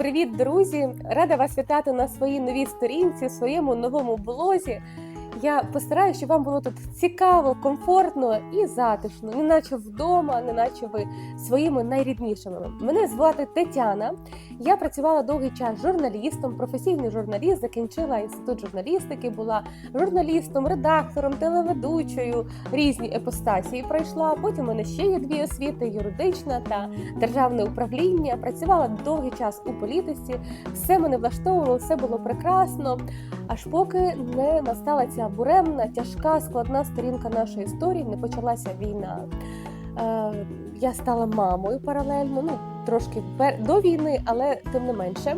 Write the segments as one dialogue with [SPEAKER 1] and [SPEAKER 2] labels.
[SPEAKER 1] Привіт, друзі! Рада вас вітати на своїй новій сторінці, своєму новому блозі. Я постараюся, щоб вам було тут цікаво, комфортно і затишно, неначе вдома, неначе ви своїми найріднішими. Мене звати Тетяна. Я працювала довгий час журналістом, професійний журналіст, закінчила інститут журналістики, була журналістом, редактором, телеведучою, різні епостасії пройшла. Потім у мене ще є дві освіти: юридична та державне управління. Працювала довгий час у політиці. Все мене влаштовувало, все було прекрасно. Аж поки не настала ця буремна, тяжка, складна сторінка нашої історії, не почалася війна. Е, я стала мамою паралельно, ну трошки до війни, але тим не менше.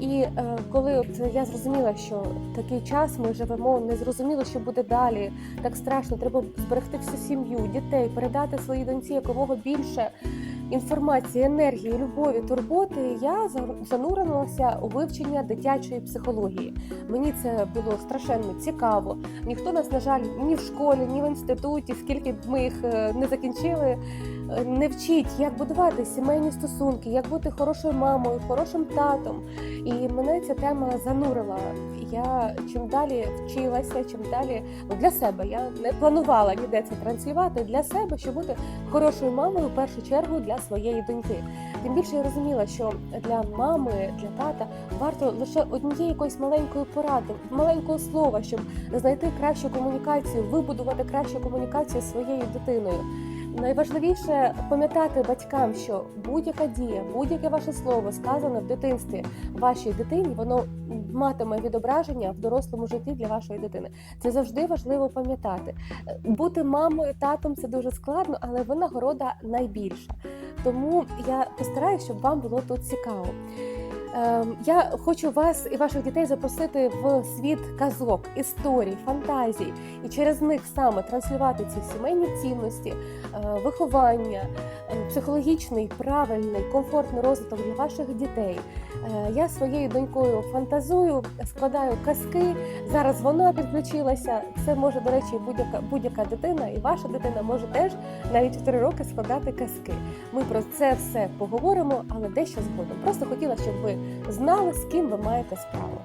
[SPEAKER 1] І е, коли от я зрозуміла, що такий час ми живемо, не зрозуміло, що буде далі. Так страшно, треба зберегти всю сім'ю, дітей, передати своїй доньці якомога більше інформації, енергії, любові, турботи. Я за- занурилася у вивчення дитячої психології. Мені це було страшенно цікаво. Ніхто нас, на жаль, ні в школі, ні в інституті, скільки б ми їх е, не закінчили, не вчить, як будувати сімейні стосунки, як бути хорошою мамою, хорошим татом. І мене ця тема занурила. Я чим далі вчилася, чим далі ну, для себе я не планувала ніде це транслювати для себе, щоб бути хорошою мамою в першу чергу для своєї доньки. Тим більше я розуміла, що для мами, для тата варто лише однієї якоїсь маленької поради, маленького слова, щоб знайти кращу комунікацію, вибудувати кращу комунікацію зі своєю дитиною. Найважливіше пам'ятати батькам, що будь-яка дія, будь-яке ваше слово сказане в дитинстві вашій дитині, воно матиме відображення в дорослому житті для вашої дитини. Це завжди важливо пам'ятати. Бути мамою, татом це дуже складно, але винагорода найбільша. Тому я постараюся, щоб вам було тут цікаво. Ем, Я хочу вас і ваших дітей запросити в світ казок, історій, фантазій, і через них саме транслювати ці сімейні цінності, е, виховання, е, психологічний, правильний, комфортний розвиток для ваших дітей. Е, Я своєю донькою фантазую, складаю казки. Зараз вона підключилася. Це може, до речі, будь-яка будь-яка дитина, і ваша дитина може теж навіть в три роки складати казки. Ми про це все поговоримо, але дещо згодом. Просто хотіла, щоб ви знали, з ким ви маєте справу.